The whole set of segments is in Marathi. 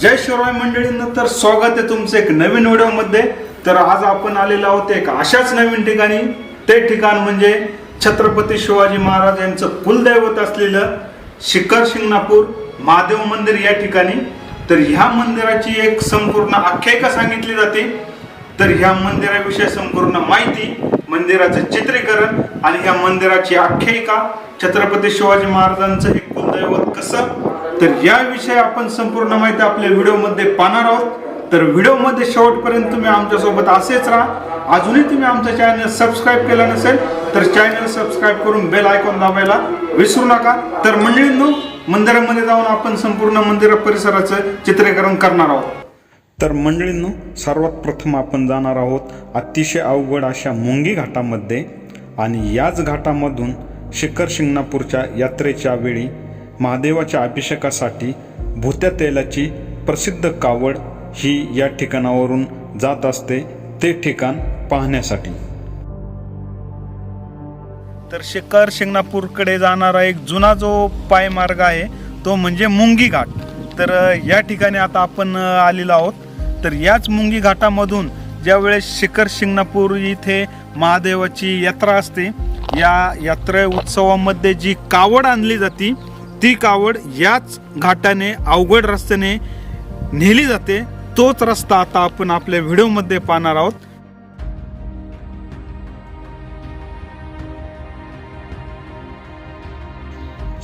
जय शिवराय मंडळींना तर स्वागत आहे तुमचं एक नवीन व्हिडिओमध्ये. तर आज आपण आलेलो आहोत एक अशाच नवीन ठिकाणी. ते ठिकाण म्हणजे छत्रपती शिवाजी महाराज यांचं कुलदैवत असलेलं शिखर शिंगणापूर महादेव मंदिर या ठिकाणी. तर ह्या मंदिराची एक संपूर्ण आख्यायिका सांगितली जाते. तर ह्या मंदिराविषयी संपूर्ण माहिती मंदिराचं चित्रीकरण आणि ह्या मंदिराची आख्यायिका छत्रपती शिवाजी महाराजांचं हे कुलदैवत कसं तर याविषयी आपण संपूर्ण माहिती आपल्या व्हिडिओमध्ये पाहणार आहोत. तर व्हिडिओमध्ये शेवटपर्यंत तुम्ही आमच्यासोबत असेच राहा. अजूनही तुम्ही आमचं चॅनल सबस्क्राईब केलं नसेल तर चॅनल सबस्क्राईब करून बेल आयकॉन दाबायला विसरू नका. तर मंडळींनो मंदिरामध्ये जाऊन आपण संपूर्ण मंदिर परिसराचं चित्रीकरण करणार आहोत. तर मंडळींनो सर्वात प्रथम आपण जाणार आहोत अतिशय अवघड अशा मुंगी घाटामध्ये. आणि याच घाटामधून शिखर शिंगणापूरच्या यात्रेच्या वेळी महादेवाच्या अभिषेकासाठी भूत्या तेलाची प्रसिद्ध कावड ही या ठिकाणावरून जात असते ते ठिकाण पाहण्यासाठी. तर शिखर शिंगणापूरकडे जाणारा एक जुना जो पायमार्ग आहे तो म्हणजे मुंगी घाट. तर या ठिकाणी आता आपण आलेलो आहोत. तर याच मुंगी घाटामधून ज्यावेळेस शिखर शिंगणापूर इथे महादेवाची यात्रा असते या यात्रे उत्सवामध्ये जी कावड आणली जाते ती कावड याच घाटाने अवघड रस्त्याने नेली जाते. तोच रस्ता आता आपण आपल्या व्हिडिओमध्ये पाहणार आहोत.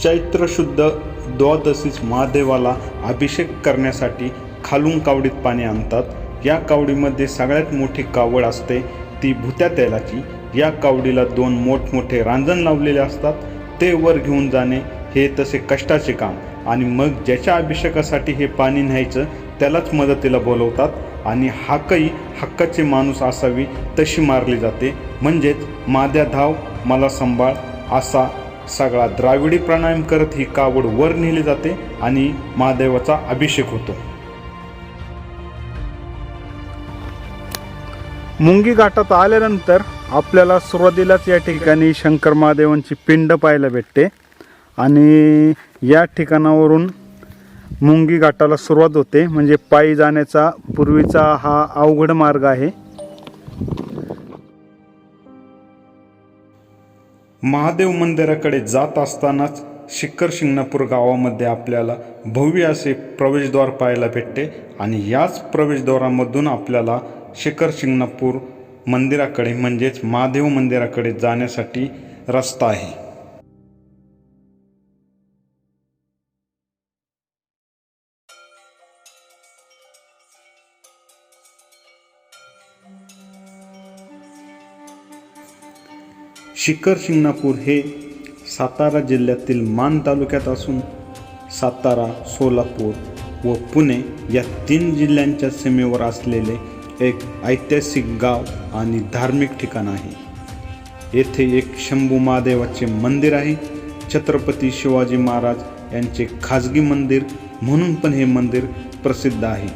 चैत्र शुद्ध द्वादशीच महादेवाला अभिषेक करण्यासाठी खालून कावडीत पाणी आणतात. या कावडीमध्ये सगळ्यात मोठी कावड असते ती भुत्या तेलाची. या कावडीला दोन मोठमोठे रांजण लावलेले असतात. ते वर घेऊन जाणे हे तसे कष्टाचे काम. आणि मग ज्याच्या अभिषेकासाठी हे पाणी न्यायचं त्यालाच मदतीला बोलवतात आणि हाकही हक्काचे माणूस असावी तशी मारली जाते. म्हणजेच माद्या धाव मला सांभाळ असा सगळा द्राविडी प्राणायाम करत ही कावड वर नेली जाते आणि महादेवाचा अभिषेक होतो. मुंगी घाटात आल्यानंतर आपल्याला सुरुवातीलाच या ठिकाणी शंकर महादेवांची पिंड पाहायला भेटते. आणि या ठिकाणावरून मुंगी घाटाला सुरुवात होते. म्हणजे पायी जाण्याचा पूर्वीचा हा अवघड मार्ग आहे. महादेव मंदिराकडे जात असतानाच शिखर शिंगणापूर गावामध्ये आपल्याला भव्य असे प्रवेशद्वार पाहायला भेटते आणि याच प्रवेशद्वारामधून आपल्याला शिखर शिंगणापूर मंदिराकडे म्हणजेच महादेव मंदिराकडे जाण्यासाठी रस्ता आहे. शिखर शिंगणापूर हे सातारा जिल्ह्यातील मान तालुक्यात असून सातारा सोलापूर व पुणे या तीन जिल्ह्यांच्या सीमेवर असलेले एक ऐतिहासिक गाव आणि धार्मिक ठिकाण आहे. येथे एक शंभू महादेवाचे मंदिर आहे. छत्रपती शिवाजी महाराज यांचे खाजगी मंदिर म्हणून पण हे मंदिर प्रसिद्ध आहे.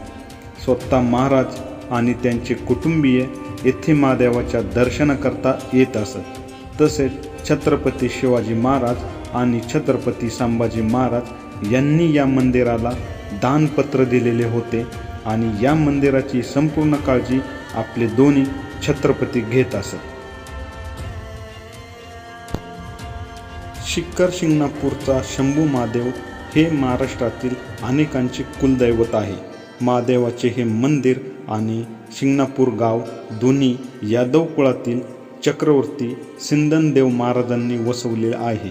स्वतः महाराज आणि त्यांचे कुटुंबीय येथे महादेवाच्या दर्शनाकरता येत असत. तसेच छत्रपती शिवाजी महाराज आणि छत्रपती संभाजी महाराज यांनी या मंदिराला दानपत्र दिलेले होते आणि या मंदिराची संपूर्ण काळजी आपले दोन्ही छत्रपती घेत असत. शिखर शिंगणापूरचा शंभू महादेव हे महाराष्ट्रातील अनेकांचे कुलदैवत आहे. महादेवाचे हे मंदिर आणि शिंगणापूर गाव दोन्ही यादव कुळातील चक्रवर्ती सिंदनदेव महाराजांनी वसवले आहे.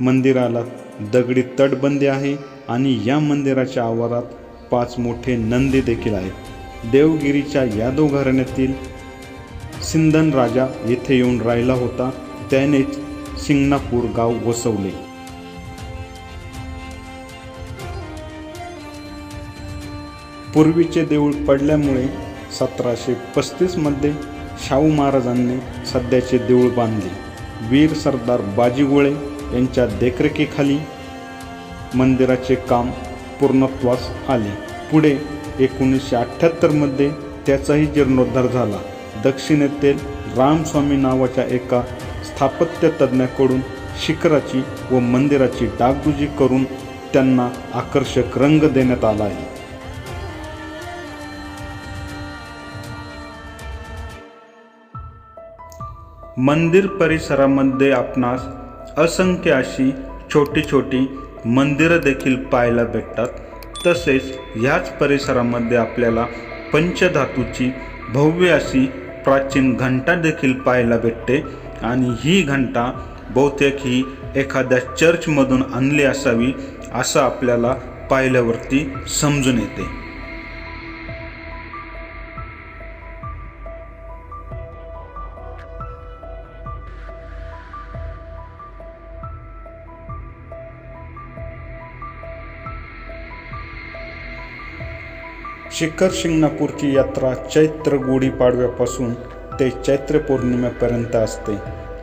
मंदिराला दगडी तटबंदी आहे आणि या मंदिराच्या आवारात पाच मोठे नंदी देखील आहेत. देवगिरीच्या यादव घराण्यातील सिंदन राजा येथे येऊन राहिला होता. त्यानेच शिंगणापूर गाव वसवले. पूर्वीचे देऊळ पडल्यामुळे सतराशे पस्तीसमध्ये शाहू महाराजांनी सध्याचे देऊळ बांधले. वीर सरदार बाजीगोळे यांच्या देखरेखीखाली मंदिराचे काम पूर्णत्वास आले. पुढे एकोणीसशे अठ्ठ्याहत्तरमध्ये त्याचाही जीर्णोद्धार झाला. दक्षिणेतील रामस्वामी नावाच्या एका स्थापत्य तज्ज्ञाकडून शिखराची व मंदिराची डागडुजी करून त्यांना आकर्षक रंग देण्यात आला आहे. मंदिर परिसरामध्ये आपणास असंख्य अशी छोटी छोटी मंदिरं देखील पाहायला भेटतात. तसेच ह्याच परिसरामध्ये आपल्याला पंचधातूची भव्य अशी प्राचीन घंटा देखील पाहायला भेटते. आणि ही घंटा बहुतेक ही एखाद्या चर्चमधून आणली असावी असं आपल्याला पाहिल्यावरती समजून येते. शिखर शिंगणापूरची यात्रा चैत्र गुढीपाडव्यापासून ते चैत्र पौर्णिमेपर्यंत असते.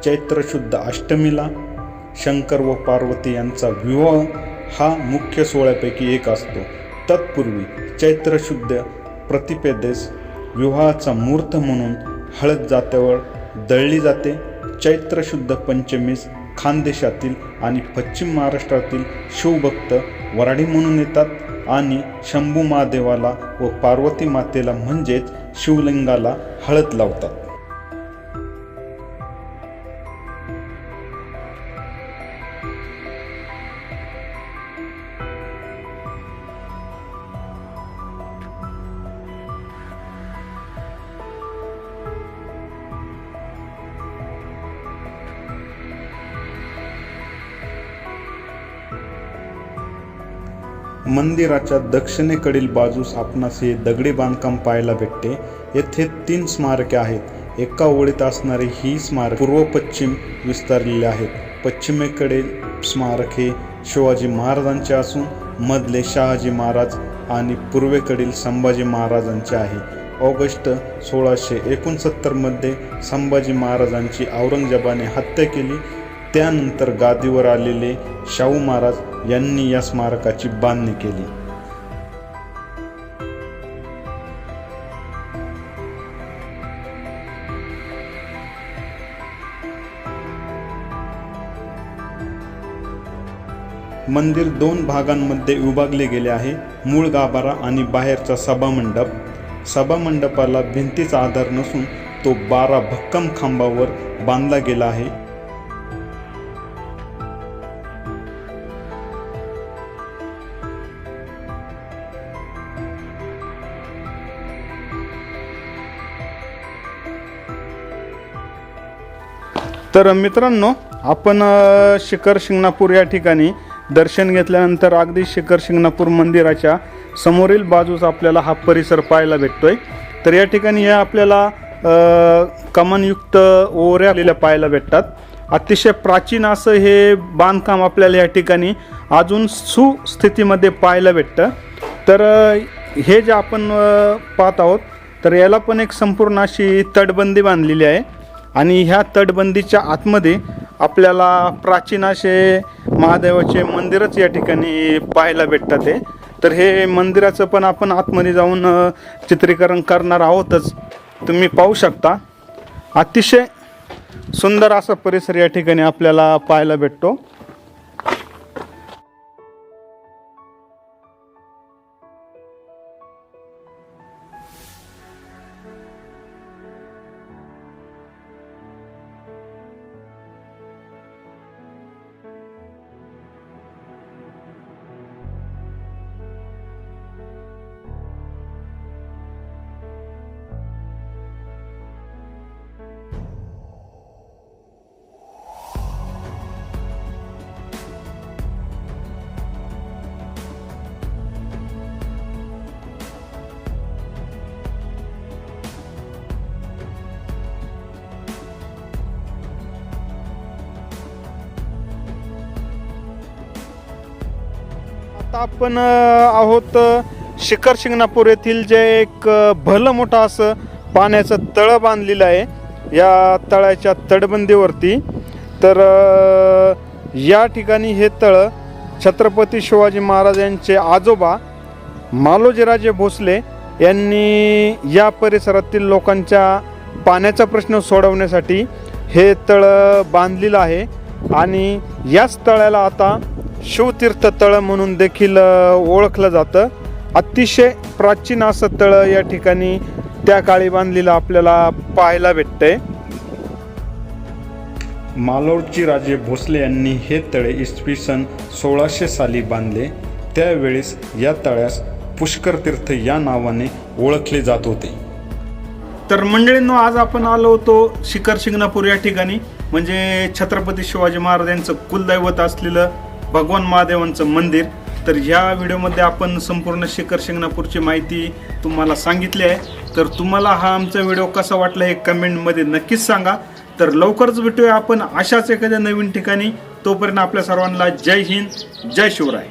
चैत्र शुद्ध अष्टमीला शंकर व पार्वती यांचा विवाह हा मुख्य सोहळ्यापैकी एक असतो. तत्पूर्वी चैत्र शुद्ध प्रतिपेदेस विवाहाचा मुहूर्त म्हणून हळद जात्यावर दळली जाते. चैत्र शुद्ध पंचमीस खानदेशातील आणि पश्चिम महाराष्ट्रातील शिवभक्त वराडी म्हणून येतात. आणि शंभू महादेवाला व पार्वती मातेला म्हणजेच शिवलिंगाला हळद लावतात. मंदिराच्या दक्षिणेकडील बाजूस आपणास हे दगडी बांधकाम पाहायला भेटते. येथे तीन स्मारके आहेत. एका ओळीत असणारी ही स्मारक पूर्व पश्चिम विस्तारलेली आहेत. पश्चिमेकडील स्मारक हे शिवाजी महाराजांचे असून मधले शहाजी महाराज आणि पूर्वेकडील संभाजी महाराजांचे आहे. ऑगस्ट सोळाशे एकोणसत्तरमध्ये संभाजी महाराजांची औरंगजेबाने हत्या केली. त्यानंतर गादीवर आलेले शाहू महाराज यांनी या स्मारकाची बांधणी केली. मंदिर दोन भागांमध्ये विभागले गेले आहे मूळ गाभारा आणि बाहेरचा सभामंडप. सभामंडपाला भिंतीचा आधार नसून तो बारा भक्कम खांबावर बांधला गेला आहे. तर मित्रांनो आपण शिखर शिंगणापूर या ठिकाणी दर्शन घेतल्यानंतर अगदी शिखर शिंगणापूर मंदिराच्या समोरील बाजूस आपल्याला हा परिसर पाहायला भेटतोय. तर या ठिकाणी या आपल्याला कमनयुक्त कमानयुक्त ओऱ्या आलेल्या पाहायला भेटतात. अतिशय प्राचीन असं हे बांधकाम आपल्याला या ठिकाणी अजून सुस्थितीमध्ये पाहायला भेटतं. तर हे जे आपण पाहत आहोत तर याला पण एक संपूर्ण अशी तटबंदी बांधलेली आहे. आणि ह्या तटबंदीच्या आतमध्ये आपल्याला प्राचीन असे महादेवाचे मंदिरच या ठिकाणी पाहायला भेटतात हे. तर हे मंदिराचं पण आपण आतमध्ये जाऊन चित्रीकरण करणार आहोतच. तुम्ही पाहू शकता. अतिशय सुंदर असा परिसर या ठिकाणी आपल्याला पाहायला भेटतो. आता आपण आहोत शिखर शिंगणापूर येथील जे एक भलं मोठं असं पाण्याचं तळं बांधलेलं आहे. या तळ्याच्या तटबंदीवरती. तर या ठिकाणी हे तळं छत्रपती शिवाजी महाराज यांचे आजोबा मालोजीराजे भोसले यांनी या परिसरातील लोकांच्या पाण्याचा प्रश्न सोडवण्यासाठी हे तळं बांधलेलं आहे. आणि याच तळ्याला आता शिवतीर्थ तळं म्हणून देखील ओळखलं जातं. अतिशय प्राचीन असं तळं या ठिकाणी त्या काळी बांधलेलं आपल्याला पाहायला भेटतंय. मालोडची राजे भोसले यांनी हे तळे इसवी सन सोळाशे साली बांधले. त्यावेळेस या तळ्यास पुष्कर तीर्थ या नावाने ओळखले जात होते. तर मंडळींनो आज आपण आलो होतो शिखर शिंगणापूर या ठिकाणी. म्हणजे छत्रपती शिवाजी महाराज यांचं कुलदैवत असलेलं भगवान महादेवांचं मंदिर. तर ह्या व्हिडिओमध्ये आपण संपूर्ण शिखर शिंगणापूरची माहिती तुम्हाला सांगितली आहे. तर तुम्हाला हा आमचा व्हिडिओ कसा वाटला हे कमेंटमध्ये नक्कीच सांगा. तर लवकरच भेटूया आपण अशाच एखाद्या नवीन ठिकाणी. तोपर्यंत आपल्या सर्वांना जय हिंद जय शिवराय.